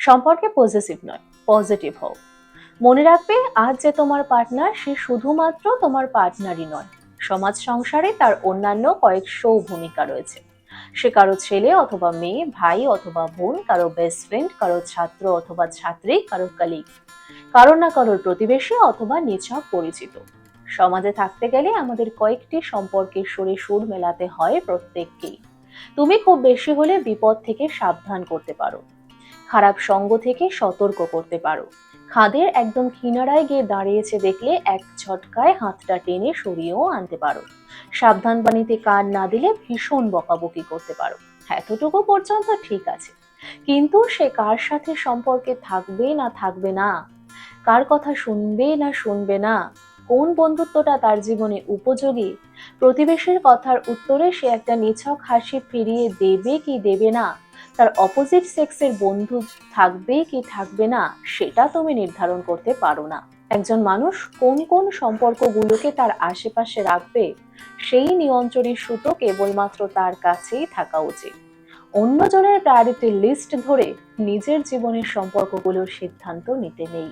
সম্পর্কে পজিটিভ নয় পজিটিভ হও। মনে রাখবে, আজ যে তোমার পার্টনার সে শুধুমাত্র তোমার পার্টনারই নয়, সমাজ সংসারে তার অন্যান্য কয়েকশো ভূমিকা রয়েছে। সে কারও ছেলে অথবা মেয়ে, ভাই অথবা বোন, কারও বেস্ট ফ্রেন্ড কারও ছাত্র অথবা ছাত্রী, কারও কালিগ কারও না কারোর প্রতিবেশী অথবা নিছক পরিচিত। সমাজে থাকতে গেলে আমাদের কয়েকটি সম্পর্কের সুরে সুর মেলাতে হয় প্রত্যেককেই। তুমি খুব বেশি হলে বিপদ থেকে সাবধান করতে পারো। খারাপ সঙ্গ থেকে সতর্ক করতে পারো। খাদের একদম কিনারায় গিয়ে দাঁড়িয়েছে দেখলে এক ঝটকায় হাতটা টেনে সরিয়েও আনতে পারো। সাবধান বাণীতে কান না দিলে ভীষণ বকাবকি করতে পারো। এতটুকু পর্যন্ত ঠিক আছে। কিন্তু সে কার সাথে সম্পর্কে থাকবে না থাকবে না? কার কথা শুনবে না শুনবে না? কোন বন্ধুত্বটা তার জীবনে উপযোগী? প্রতিবেশীর কথার উত্তরে সে একটা নিছক হাসি ফিরিয়ে দেবে কি দেবে না? তার অপোজিট সেক্সের বন্ধু থাকবে কি থাকবে না, সেটা তুমি নির্ধারণ করতে পারো না। একজন মানুষ কোন কোন সম্পর্কগুলোকে তার আশেপাশে রাখবে, সেই নিয়ন্ত্রণের সুতো কেবলমাত্র তার কাছেই থাকা উচিত। অন্যজনের প্রায়োরিটি লিস্ট ধরে নিজের জীবনের সম্পর্কগুলোর সিদ্ধান্ত নিতে নেই।